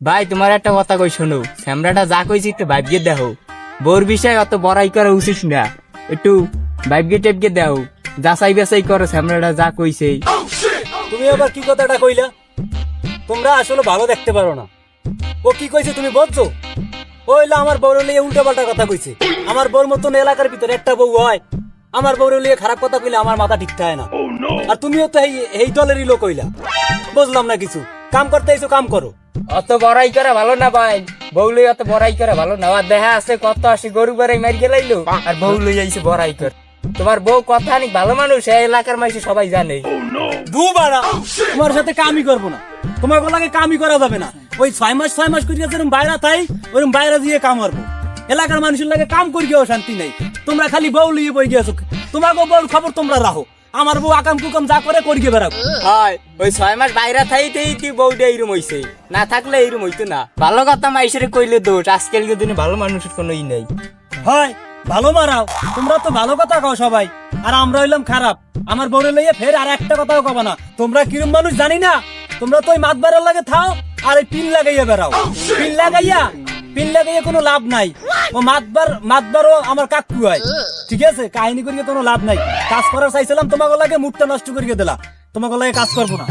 ভাই তোমার একটা কথা কই শোনো। স্যামরাটা যা কইছি একটু ভাবগে দেখো। বোর বিষয় অত বড়াই করা উচিত না। একটু টেপকে দাও। যাচাই বাছাই করো স্যামরাটা যা কইছে। তুমি আবার কি কথাটা কইলা? তোমরা আসলে ভালো দেখতে পারো না। ও কি কইছে তুমি বুঝছ? ওইলা আমার বউর লিয়ে উল্টা পাল্টা কথা কইছে। আমার বউর মতন এলাকার ভিতরে একটা বউ হয়। আমার বউর লিয়ে খারাপ কথা কইলে আমার মাথা ঠিক থাকে না। আর তুমিও তো এই এই দলেরই লোক হইলা। বুঝলাম না কিছু। কাম করতে এসো কাম করো। অত বড়াই করে ভালো না ভাই। বউ লই অত বড়াই করে ভালো না। আর দেখা আছে কত আসে গরু বাড়াই মারি গেলাইলো আর বউ লই আইছে বড়াই কর। তোমার বউ কথা অনেক ভালো মানুষ এই এলাকার মানুষ সবাই জানে। দুবারা তোমার সাথে কামই করব না। তোমার গলাকে কামই করা যাবে না। ওই ছয় মাস ছয় মাস করিয়া যেরকম বাইরে তাই ওরকম বাইরে দিয়ে কাম করব এলাকার মানুষের লাগে কাম করি গিয়েও শান্তি নেই। তোমরা খালি বউ লিয়ে বই গিয়েছো তোমার বউর খবর তোমরা রাখো আমার বউ আকাম কুকাম যা করে করি গিয়ে বেড়াবো। হয় ওই ছয় মাস বাইরে থাইতেই তুই বউটা এইরম হইছে। না থাকলে এইরম হইতো না। ভালো কথা মাইসের কইলে দোষ। আজকালকে দিনে ভালো মানুষের কোনোই নাই। হয় ভালো মারাও তোমরা তো ভালো কথা কও সবাই। আর আমরা হইলাম খারাপ। আমার বউরে লইয়া ফের আর একটা কথাও কবা না। তোমরা কিরম মানুষ জানি না? তোমরা তো ওই মাত বাড়ার লাগে থাও আর এই পিন লাগাইয়া বেড়াও। পিন লাগাইয়া পিন লাগাইয়া কোনো লাভ নাই। ও মাতবার, মাতবারও আমার কাকু হয়। ঠিক আছে? কাহিনী করিয়ে কোনো লাভ নাই। কাজ করার চাইছিলাম, তোমাকে লাগে মুডটা নষ্ট করিয়ে দিলা তোমাকে লাগে কাজ করব না।